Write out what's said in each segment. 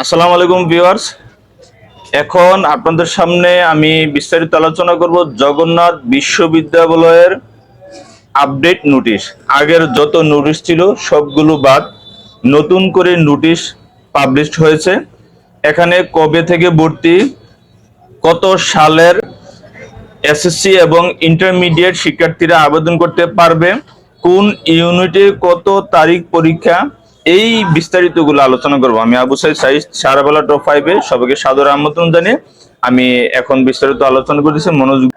আসসালামু আলাইকুম ভিউয়ার্স। এখন আপনাদের সামনে আমি বিস্তারিত আলোচনা করব জগন্নাথ বিশ্ববিদ্যালয়ের আপডেট নোটিশ। আগের যত নোটিশ ছিল, সবগুলো বাদ নতুন করে নোটিশ পাবলিশড হয়েছে। এখানে কবে থেকে ভর্তি, কত সালের এসএসসি এবং ইন্টারমিডিয়েট শিক্ষার্থীরা আবেদন করতে পারবে, কোন ইউনিটে কত তারিখ পরীক্ষা এই বিস্তারিতগুলো আলোচনা করব। আমি আবু সাইদ সাইজ সারাবেলা টপ ফাইভে সবাইকে সাদর আমন্ত্রণ জানিয়ে আমি এখন বিস্তারিত আলোচনা করতেছি। মনোযোগ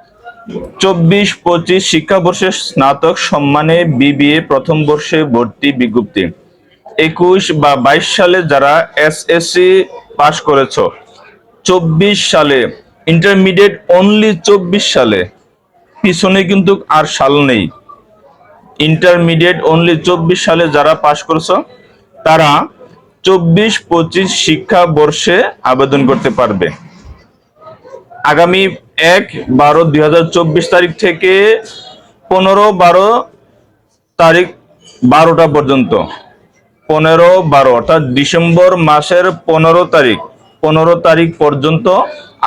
চব্বিশ, পঁচিশ শিক্ষাবর্ষের স্নাতক সম্মানে বিবিএ প্রথম বর্ষে ভর্তি বিজ্ঞপ্তি। একুশ বা বাইশ সালে যারা এস এসএসসি পাশ করেছ, চব্বিশ সালে ইন্টারমিডিয়েট অনলি চব্বিশ সালে। পিছনে কিন্তু আর সাল নেই। ইন্টারমিডিয়েট অনলি চব্বিশ সালে যারা পাশ করছ তারা চব্বিশ, পঁচিশ শিক্ষা বর্ষে আবেদন করতে পারবে। আগামী এক বারো দুই তারিখ থেকে পনেরো বারো তারিখ বারোটা পর্যন্ত। পনেরো বারো, অর্থাৎ ডিসেম্বর মাসের পনেরো তারিখ। পনেরো তারিখ পর্যন্ত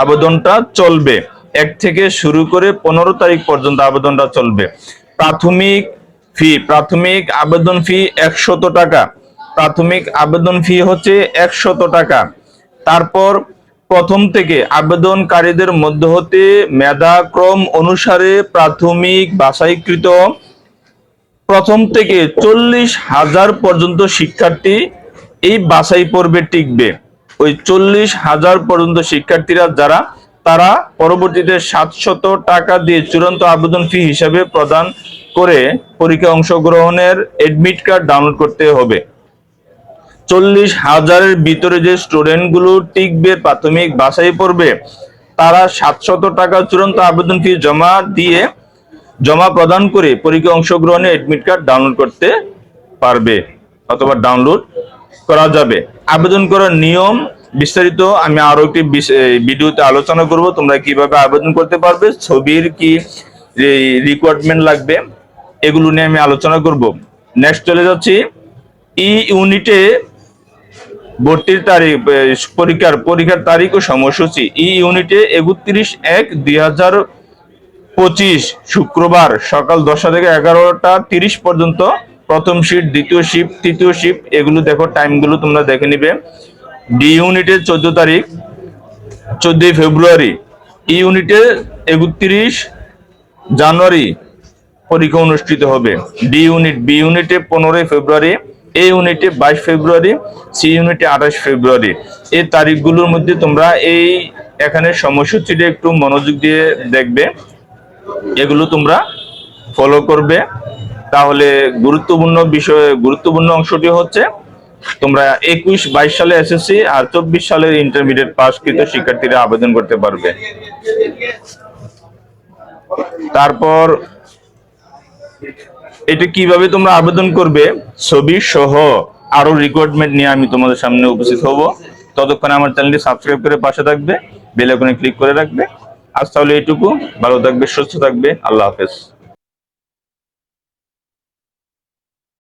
আবেদনটা চলবে। এক থেকে শুরু করে পনেরো তারিখ পর্যন্ত আবেদনটা চলবে। প্রাথমিক ফি প্রাথমিক আবেদন ফি একশত টাকা। প্রাথমিক আবেদন ফি হচ্ছে একশত টাকা। তারপর প্রথম থেকে আবেদনকারীদের মধ্য হতে মেধাক্রম অনুসারে প্রাথমিক বাছাইকৃত প্রথম থেকে চল্লিশ হাজার পর্যন্ত শিক্ষার্থী এই বাছাই পর্বে টিকবে। ওই চল্লিশ হাজার পর্যন্ত শিক্ষার্থীরা যারা, তারা পরবর্তীতে সাতশত টাকা দিয়ে চূড়ান্ত আবেদন ফি হিসাবে প্রদান করে পরীক্ষা অংশগ্রহণের এডমিট কার্ড ডাউনলোড করতে হবে। চল্লিশ হাজারের ভিতরে যে স্টুডেন্টগুলো টিকবে প্রাথমিক বাছাই পড়বে তারা সাতশত টাকা চূড়ান্ত আবেদন ফি জমা দিয়ে জমা প্রদান করে পরীক্ষা অংশগ্রহণে এডমিট কার্ড ডাউনলোড করতে পারবে অথবা ডাউনলোড করা যাবে। আবেদন করার নিয়ম বিস্তারিত আমি আরও একটি ভিডিওতে আলোচনা করব, তোমরা কীভাবে আবেদন করতে পারবে, ছবির কি রিকোয়ারমেন্ট লাগবে, এগুলো নিয়ে আমি আলোচনা করব। নেক্সট চলে যাচ্ছি। ই ইউনিটে ভর্তির তারিখ পরীক্ষার পরীক্ষার তারিখ ও সময়সূচি। ই ইউনিটে একত্রিশ এক দুই হাজার পঁচিশ শুক্রবার সকাল দশটা থেকে এগারোটা তিরিশ পর্যন্ত প্রথম শিফট দ্বিতীয় শিফট তৃতীয় শিফট এগুলো দেখো টাইমগুলো তোমরা দেখে নিবে। ডি ইউনিটে চোদ্দ তারিখ, চোদ্দই ফেব্রুয়ারি। ই ইউনিটে একত্রিশ জানুয়ারি পরীক্ষা অনুষ্ঠিত হবে। ডি ইউনিট বি ইউনিটে পনেরোই ফেব্রুয়ারি এ ইউনিটে বাইশ ফেব্রুয়ারি, সি ইউনিটে আঠাশ ফেব্রুয়ারি। এই তারিখগুলোর মধ্যে তোমরা এই এখানে সময়সূচিটা একটু মনোযোগ দিয়ে দেখবে। এগুলো তোমরা ফলো করবে। তাহলে গুরুত্বপূর্ণ বিষয়, গুরুত্বপূর্ণ অংশটি হচ্ছে, তোমরা একুশ, বাইশ সালে এসএসসি আর চব্বিশ সালের ইন্টারমিডিয়েট পাসকৃত শিক্ষার্থীরা আবেদন করতে পারবে। তারপর এটা কীভাবে তোমরা আবেদন করবে? ছবি সহ আরও রিকোয়ারমেন্ট নিয়ে আমি তোমাদের সামনে উপস্থিত হব। ততক্ষণে আমার চ্যানেলটি সাবস্ক্রাইব করে পাশে থাকবে বেল আইকনে ক্লিক করে রাখবে। আজ তাহলে এটুকু ভালো থাকবে, সুস্থ থাকবে। আল্লাহ হাফেজ।